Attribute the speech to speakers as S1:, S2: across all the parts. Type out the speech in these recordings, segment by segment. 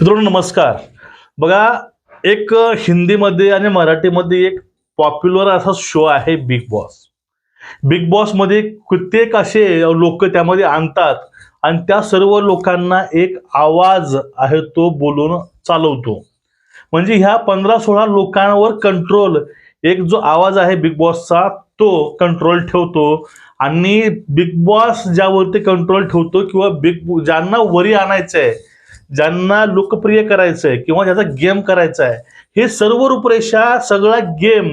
S1: मित्रांनो नमस्कार. बघा एक हिंदीमध्ये आणि मराठीमध्ये एक पॉप्युलर असा शो आहे बिग बॉस बिग बॉसमध्ये कित्येक असे लोक त्यामध्ये आणतात आणि त्या सर्व लोकांना एक आवाज आहे तो बोलून चालवतो. म्हणजे ह्या पंधरा सोळा लोकांवर कंट्रोल एक जो आवाज आहे बिग बॉसचा तो कंट्रोल ठेवतो. आणि बिग बॉस ज्यावरती कंट्रोल ठेवतो किंवा बिग ज्यांना वरी आणायचं आहे ज्यांना लोकप्रिय करायचंय किंवा ज्याचा गेम करायचा आहे हे सर्व रूपरेषा सगळा गेम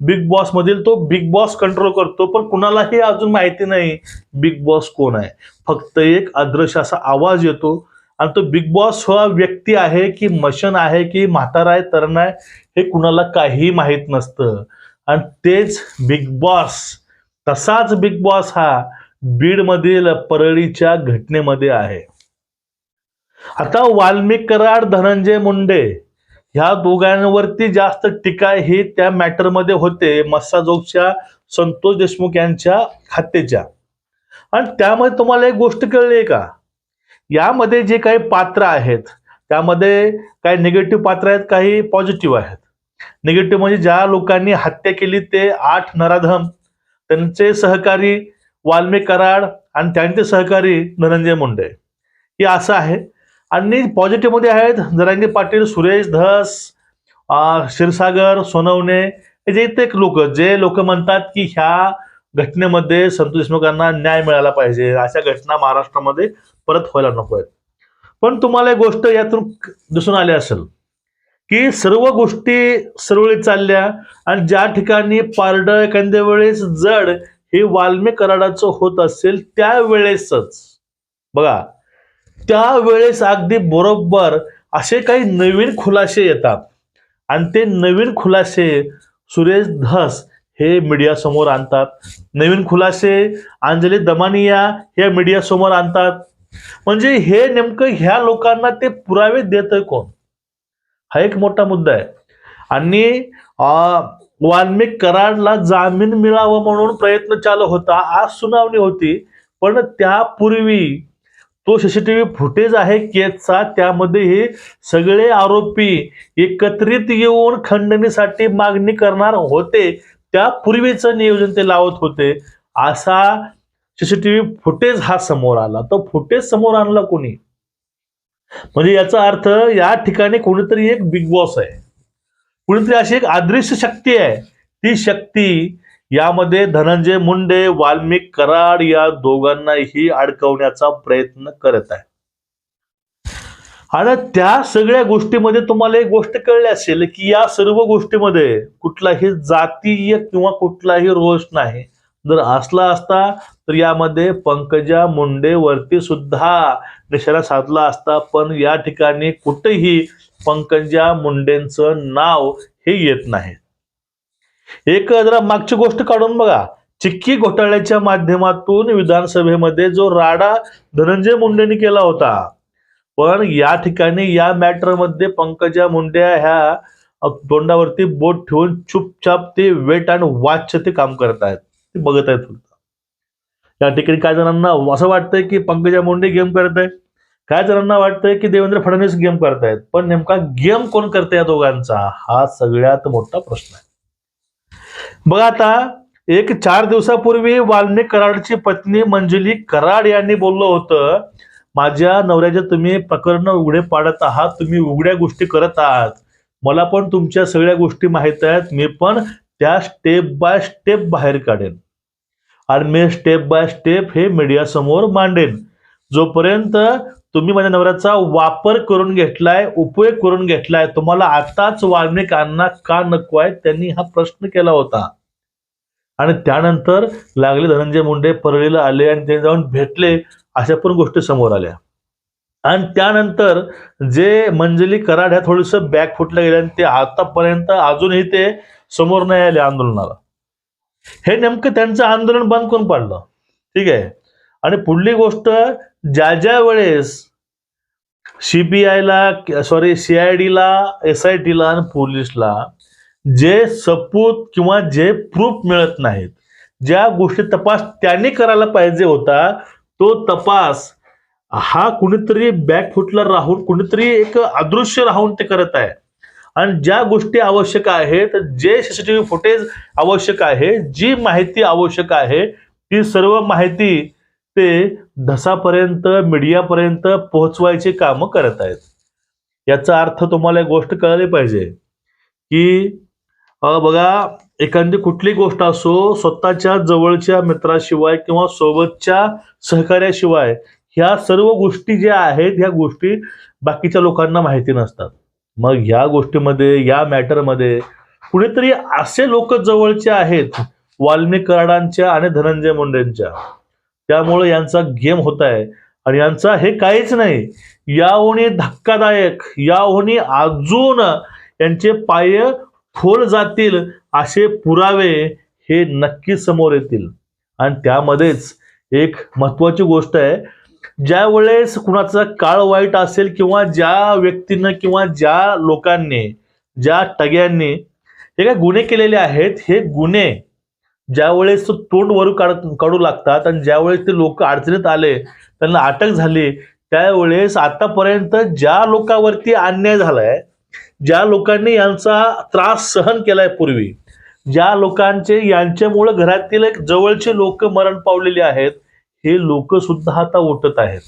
S1: बिग बॉस मधील तो बिग बॉस कंट्रोल करतो पण कुणालाही अजून माहिती नाही बिग बॉस कोण आहे. फक्त एक अदृश्य असा आवाज येतो आणि तो बिग बॉस हा व्यक्ती आहे की मशन आहे की म्हातारा आहे तरण आहे हे कुणाला काही माहीत नसतं. आणि तेच बिग बॉस तसाच बिग बॉस हा बीडमधील परळीच्या घटनेमध्ये आहे. आता वाल्मिकराड धनंजय मुंडे ह्या दोघांवरती जास्त टीका ही त्या मॅटरमध्ये होते मस्साजोगच्या संतोष देशमुख यांच्या हत्येच्या आणि त्यामध्ये तुम्हाला एक गोष्ट कळली का? यामध्ये जे काही पात्र आहेत त्यामध्ये काही निगेटिव्ह पात्र आहेत काही पॉझिटिव्ह आहेत. निगेटिव्ह म्हणजे ज्या लोकांनी हत्या केली ते आठ नराधम त्यांचे सहकारी वाल्मिक कराड आणि त्यांचे सहकारी धनंजय मुंडे. हे असं आहे. आणि पॉझिटिव्हमध्ये आहेत जरांगे पाटील सुरेश धस क्षीरसागर सोनवणे. हे जे ते लोक जे लोक म्हणतात की ह्या घटनेमध्ये संतोष देशमुखांना न्याय मिळाला पाहिजे अशा घटना महाराष्ट्रामध्ये परत व्हायला नको आहेत. पण तुम्हाला एक गोष्ट यातून दिसून आली असेल की सर्व गोष्टी सरळीत चालल्या आणि ज्या ठिकाणी पारड एखाद्या वेळेस जड हे वाल्मी कराडाचं होत असेल त्यावेळेसच. बघा त्यावेळेस अगदी बरोबर असे काही नवीन खुलासे येतात. आणि ते नवीन खुलासे सुरेश धस हे मीडियासमोर आणतात. नवीन खुलासे अंजली दमानिया हे मीडियासमोर आणतात. म्हणजे हे नेमकं ह्या लोकांना ते पुरावे देतं कोण? हा एक मोठा मुद्दा आहे. आणि वाल्मिक कराडला जामीन मिळावं म्हणून प्रयत्न चालू होता आज सुनावणी होती. पण त्यापूर्वी तो सीसीटीव्ही फुटेज आहे केसचा. त्यामध्ये हे सगळे आरोपी एकत्रित येऊन खंडणीसाठी मागणी करणार होते. त्यापूर्वीचं नियोजन ते लावत होते. असा सीसीटीव्ही फुटेज हा समोर आला. तो फुटेज समोर आणला कोणी? म्हणजे याचा अर्थ या ठिकाणी कोणीतरी एक बिग बॉस आहे. कुणीतरी अशी एक अदृश्य शक्ती आहे. ती शक्ती यामध्ये धनंजय मुंडे वाल्मिक कराड या दोघांनाही अडकवण्याचा प्रयत्न करत आहे आणि त्या सगळ्या गोष्टीमध्ये तुम्हाला एक गोष्ट कळली असेल की या सर्व गोष्टीमध्ये कुठलाही जातीय किंवा कुठलाही रोष नाही. जर असला असता तर यामध्ये पंकजा मुंडे वरती सुद्धा निशाणा साधला असता पण या ठिकाणी कुठेही पंकजा मुंडेंचं नाव हे येत नाही. एक जरा मागची गोष्ट काढून बघा. चिक्की घोटाळ्याच्या माध्यमातून विधानसभेमध्ये जो राडा धनंजय मुंडेंनी केला होता. पण या ठिकाणी या मॅटरमध्ये पंकजा मुंडे ह्या तोंडावरती बोट ठेवून चुपचाप ते वेट अँड वाच ते काम करत आहेत. ते बघत आहेत फक्त. या ठिकाणी काय जणांना असं वाटतंय की पंकजा मुंडे गेम करत आहे काय जणांना वाटतंय की देवेंद्र फडणवीस गेम करतायत पण नेमका गेम कोण करते या दोघांचा? हा सगळ्यात मोठा प्रश्न आहे. बघा आता एक चार दिवसापूर्वी वाल्मिक कराडची पत्नी मंजुली कराड यांनी बोललं होतं माझ्या नवऱ्याचे तुम्ही प्रकरण उघडे पाडत आहात तुम्ही उघड्या गोष्टी करत आहात. मला पण तुमच्या सगळ्या गोष्टी माहीत आहेत मी पण त्या स्टेप बाय स्टेप बाहेर काढेन. आणि मी स्टेप बाय स्टेप हे मीडिया समोर मांडेन. जोपर्यंत तुम्ही माझ्या नवऱ्याचा वापर करून घेतलाय उपयोग करून घेतलाय तुम्हाला आताच वाल्मिकांना का नको आहे त्यांनी हा प्रश्न केला होता. आणि त्यानंतर लागले धनंजय मुंडे परळीला आले आणि ते जाऊन भेटले अशा पण गोष्टी समोर आल्या. आणि त्यानंतर जे मंजली कराड ह्या थोडस बॅक फुटल्या गेलं आणि ते आतापर्यंत अजूनही ते समोर नाही आले आंदोलनाला. हे नेमकं त्यांचं आंदोलन बंद करून पाडलं. ठीक आहे. आणि पुढली गोष्ट ज्या ज्या वेळेस सीबीआयला सॉरी सीआयडीला एस आय टीला आणि पोलीसला जे सपूत किंवा जे प्रूफ मिळत नाहीत ज्या गोष्टी तपास त्यांनी करायला पाहिजे होता तो तपास हा कुणीतरी बॅक फुटला राहून कुणीतरी एक अदृश्य राहून ते करत आहे. आणि ज्या गोष्टी आवश्यक आहेत जे सीसीटीव्ही फुटेज आवश्यक आहे जी माहिती आवश्यक आहे ती सर्व माहिती ते धसापर्यंत मीडियापर्यंत पोहोचवायचे कामं करत आहेत. याचा अर्थ तुम्हाला एक गोष्ट कळली पाहिजे की बघा एखादी कुठली गोष्ट असो स्वतःच्या जवळच्या मित्राशिवाय किंवा सोबतच्या सहकार्याशिवाय ह्या सर्व गोष्टी ज्या आहेत ह्या गोष्टी बाकीच्या लोकांना माहिती नसतात. मग ह्या गोष्टीमध्ये या मॅटरमध्ये कुणीतरी असे लोक जवळचे आहेत वाल्मिक कराडांच्या आणि धनंजय मुंडेंच्या. त्यामुळे यांचा गेम होत आहे आणि यांचा हे काहीच नाही. याहूनही धक्कादायक याहूनही अजून यांचे पाय खोल जातील असे पुरावे हे नक्की समोर येतील. आणि त्यामध्येच एक महत्वाची गोष्ट आहे ज्या वेळेस कुणाचा काळ वाईट असेल किंवा ज्या व्यक्तीनं किंवा ज्या लोकांनी ज्या टग्यांनी हे काय गुन्हे केलेले आहेत? हे गुन्हे ज्या वेळेस तोंड वरू काढ काढू लागतात आणि ज्या वेळेस ते लोक अडचणीत आले त्यांना अटक झाली त्यावेळेस आतापर्यंत ज्या लोकांवरती अन्याय झालाय ज्या लोकांनी यांचा त्रास सहन केलाय पूर्वी ज्या लोकांचे यांच्यामुळे घरातील एक जवळचे लोक मरण पावलेले आहेत हे लोक सुद्धा आता ओटत आहेत.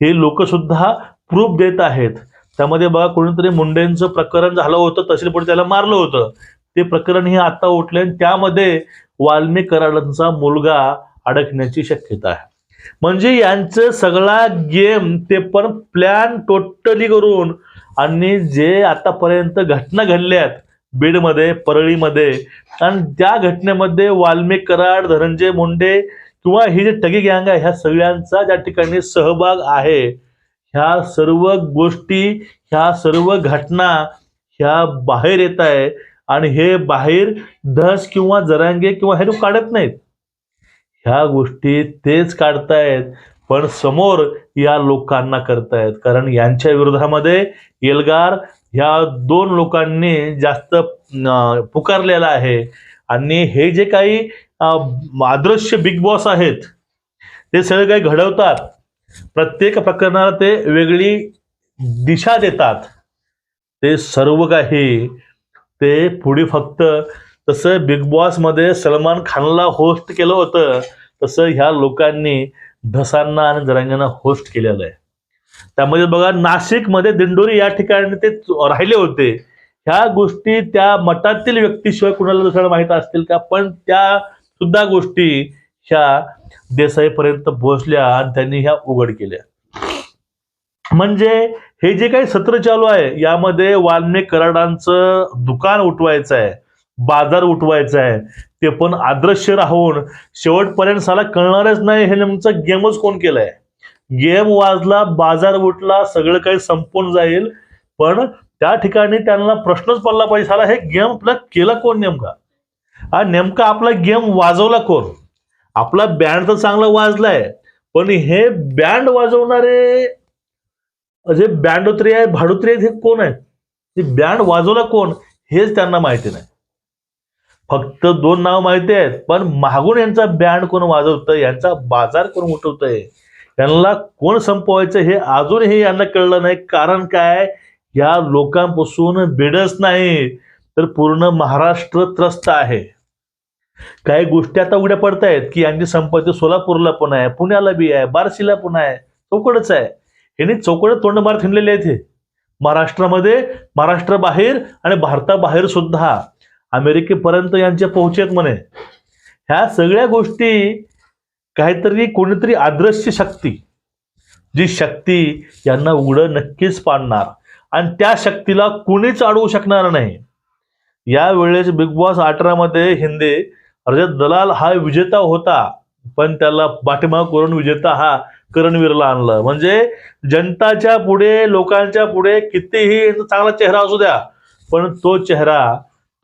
S1: हे लोक सुद्धा प्रूफ देत आहेत. त्यामध्ये बघा कोणीतरी मुंडेंचं प्रकरण झालं होतं तहसीलपुढे त्याला मारलं होतं. ते प्रकरण हे आता उठले आणि त्यामध्ये वाल्मिक कराडांचा मुलगा अडकण्याची शक्यता आहे. म्हणजे यांचं सगळा गेम ते पण प्लॅन टोटली करून आणि जे आतापर्यंत घटना घडल्यात बीडमध्ये परळीमध्ये आणि त्या घटनेमध्ये वाल्मिक कराड धनंजय मुंडे किंवा ही जी टगी गँग आहे ह्या सगळ्यांचा ज्या ठिकाणी सहभाग आहे ह्या सर्व गोष्टी ह्या सर्व घटना ह्या बाहेर येत आहे आणि हे बाहेर धस किंवा जरांगे किंवा हे लोक काढत नाहीत. ह्या गोष्टी तेच काढतायत. पण समोर या लोकांना करतायत. कारण यांच्या विरोधामध्ये एल्गार ह्या दोन लोकांनी जास्त पुकारलेला आहे. आणि हे जे काही आदृश्य बिग बॉस आहेत ते सगळे काही घडवतात. प्रत्येक प्रकरणाला ते वेगळी दिशा देतात. ते सर्व काही ते पुढे फक्त तसं बिग बॉसमध्ये सलमान खानला होस्ट केलं होतं. तसं ह्या लोकांनी धसांना आणि जरांगांना होस्ट केलेलं आहे. त्यामध्ये बघा नाशिकमध्ये दिंडोरी या ठिकाणी ते राहिले होते. ह्या गोष्टी त्या मठातील व्यक्तीशिवाय कुणाला दुसऱ्याला माहीत असतील का? पण त्या सुद्धा गोष्टी ह्या देसाईपर्यंत पोहोचल्या आणि त्यांनी ह्या उघड केल्या. म्हणजे हे जे काही सत्र चालू आहे यामध्ये वाल्मिक कराडांचं दुकान उठवायचं आहे. बाजार उठवायचा आहे. ते पण आदृश्य राहून शेवटपर्यंत साला कळणारच नाही हे नेमचं गेमच कोण केलंय. गेम वाजला बाजार उठला सगळं काही संपून जाईल. पण त्या ठिकाणी त्यांना प्रश्नच पडला पाहिजे साला हे गेम आपला केला कोण नेमका? हा नेमका आपला गेम वाजवला कोण? आपला बँड तर चांगला वाजलाय पण हे बँड वाजवणारे जे बँडोत्री आहे भाडोत्री आहेत हे कोण आहेत? ते बँड वाजवला कोण? हेच त्यांना माहिती नाही. फक्त दोन नाव माहिती आहेत पण मागून यांचा बँड कोण वाजवतंय यांचा बाजार कोण उठवतंय यांना कोण संपवायचं हे अजूनही यांना कळलं नाही. कारण काय? या लोकांपासून बेडच नाही तर पूर्ण महाराष्ट्र त्रस्त आहे. काही गोष्टी आता उघड्या पडत आहेत की यांची संपत्ती सोलापूरला पण आहे पुण्याला बी आहे बार्शीला पण आहे चौकडच आहे. यांनी चौकड तोंड मार थिंडलेले आहेत हे. महाराष्ट्रामध्ये महाराष्ट्राबाहेर आणि भारताबाहेर सुद्धा. अमेरिकेपर्यंत यांच्या पोहोचेत म्हणे. ह्या सगळ्या गोष्टी काहीतरी कोणीतरी अदृश्य शक्ती जी शक्ती यांना उघडं नक्कीच पाडणार आणि त्या शक्तीला कोणीच अडवू शकणार नाही. या वेळेस बिग बॉस अठरामध्ये हिंदी रजत दलाल हा विजेता होता पण त्याला पाठिंबा करून विजेता हा करणवीरला आणलं. म्हणजे जनताच्या पुढे लोकांच्या पुढे कितीही चांगला चेहरा असू द्या पण तो चेहरा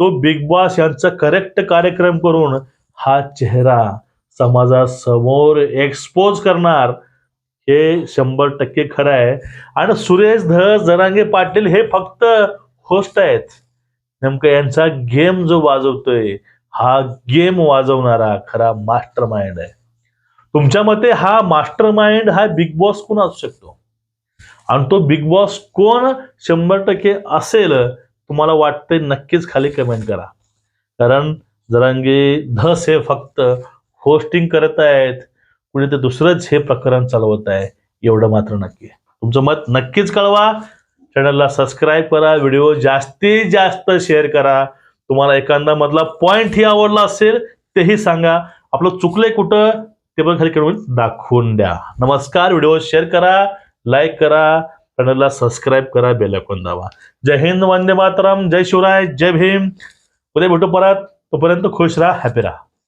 S1: तो बिग बॉस यांचा करेक्ट कार्यक्रम करून हा चेहरा समाजासमोर एक्सपोज करणार हे शंभर टक्के खरं आहे. आणि सुरेश धस जरांगे पाटील हे फक्त होस्ट आहेत. नेमकं यांचा गेम जो वाजवतोय हा गेम वाजवणारा खरा मास्टर माइंड आहे. तुमच्या मते हा मास्टर माइंड हा बिग बॉस कोण असू शकतो? आणि तो बिग बॉस कोण? शंभर टक्के असेल तुम्हाला वाटतंय नक्कीच खाली कमेंट करा. कारण जरांगे धस हे फक्त होस्टिंग करत आहेत कुणी ते दुसरंच हे प्रकरण चालवत आहे एवढं मात्र नक्की तुमचं मत नक्कीच कळवा. चॅनलला सबस्क्राईब करा व्हिडिओ जास्तीत जास्त शेअर करा. तुम्हाला एखादा मधला पॉईंटही आवडला असेल तेही सांगा. आपलं चुकलंय कुठं ते पण खाली करून दाखवून द्या. नमस्कार व्हिडिओ शेअर करा लाईक करा. चॅनलला सबस्क्राईब करा बेल दावा जय हिंद वंदे मातरम जय शिवराय जय भीम. उद्या भेटू परत. तोपर्यंत खुश राहा हॅपी राहा.